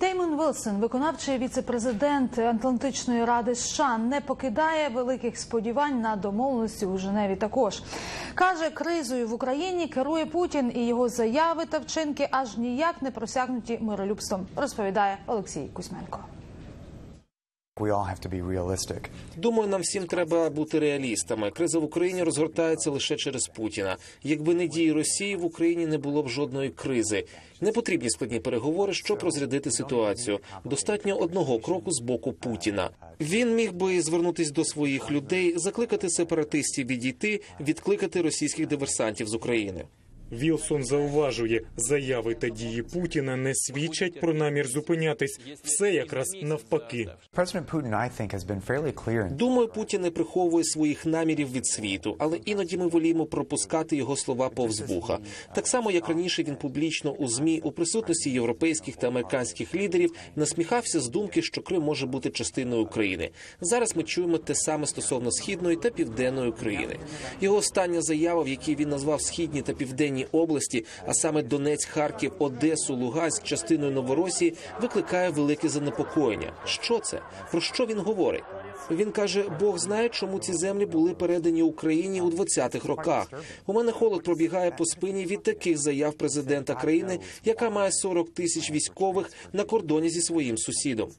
Деймон Вілсон, виконавчий віце-президент Атлантичної ради США, не покидає великих сподівань на домовленості у Женеві. Також каже, кризою в Україні керує Путін і його заяви та вчинки аж ніяк не просягнуті миролюбством. Розповідає Олексій Кузьменко. Думаю, нам всім треба бути реалістами. Криза в Україні розгортається лише через Путіна. Якби не дії Росії в Україні не було б жодної кризи. Не потрібні складні переговори, щоб розрядити ситуацію. Достатньо одного кроку з боку Путіна. Він міг би звернутись до своїх людей, закликати сепаратистів відійти, відкликати російських диверсантів з України. Вілсон зауважує, заяви та дії Путіна не свідчать про намір зупинятись. Все якраз навпаки. Думаю, Путін не приховує своїх намірів від світу, але іноді ми воліємо пропускати його слова повз вуха. Так само, як раніше він публічно у змі у присутності європейських та американських лідерів насміхався з думки, що Крим може бути частиною України. Зараз ми чуємо те саме стосовно східної та південної України. Його остання заява, в якій він назвав східні та південні області, а саме Донець, Харків, Одесу, Луганськ, частиною Новоросії, викликає велике занепокоєння. Що це? Про що він говорить? Він каже: Бог знає, чому ці землі були передані Україні у 20-х роках. У мене холод пробігає по спині від таких заяв президента країни, яка має 40 тисяч військових на кордоні зі своїм сусідом.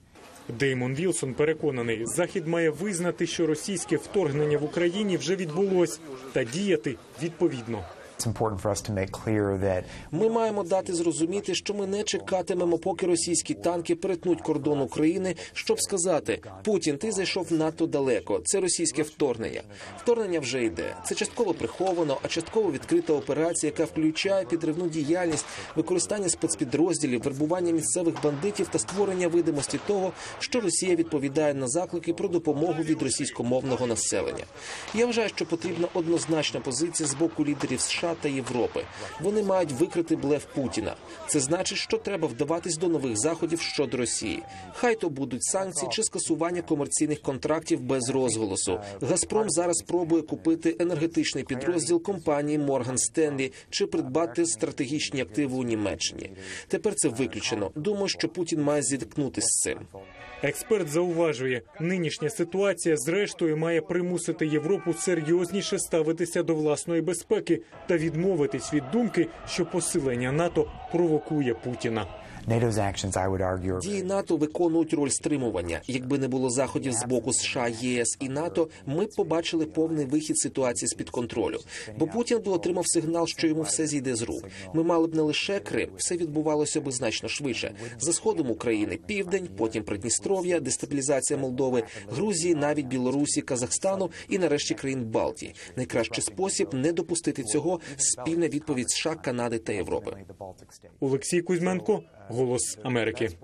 Деймон Вілсон переконаний, захід має визнати, що російське вторгнення в Україні вже відбулось, та діяти відповідно. Ми маємо дати зрозуміти, що ми не чекатимемо, поки російські танки перетнуть кордон України, щоб сказати: Путін, ти зайшов надто далеко. Це російське вторгнення. Вторгнення вже йде. Це частково приховано, а частково відкрита операція, яка включає підривну діяльність, використання спецпідрозділів, вербування місцевих бандитів та створення видимості того, що Росія відповідає на заклики про допомогу від російськомовного населення. Я вважаю, що потрібна однозначна позиція з боку лідерів США та Європи. Вони мають викрити блеф Путіна. Це значить, що треба вдаватись до нових заходів щодо Росії. Хай то будуть санкції чи скасування комерційних контрактів без розголосу. Газпром зараз пробує купити енергетичний підрозділ компанії Морган Стенлі чи придбати стратегічні активи у Німеччині. Тепер це виключено. Думаю, що Путін має зіткнутися з цим. Експерт зауважує, нинішня ситуація зрештою має примусити Європу серйозніше ставитися до власної безпеки та відмовитись від думки, що посилення НАТО провокує Путіна. NATO's actions, I would argue, are Дії НАТО виконують роль стримування. Якби не було заходів з боку США, ЄС і НАТО, ми б побачили повний вихід ситуації з під контролю. Бо Путін би отримав сигнал, що йому все зійде з рук. Ми мали б не лише Крим, все відбувалося б значно швидше. За сходом України південь, потім Придністров'я, дестабілізація Молдови, Грузії, навіть Білорусі, Казахстану і нарешті країн Балтії. Найкращий спосіб не допустити цього спільна відповідь США, Канади та Європи. Олексій Кузьменко, Голос Америки.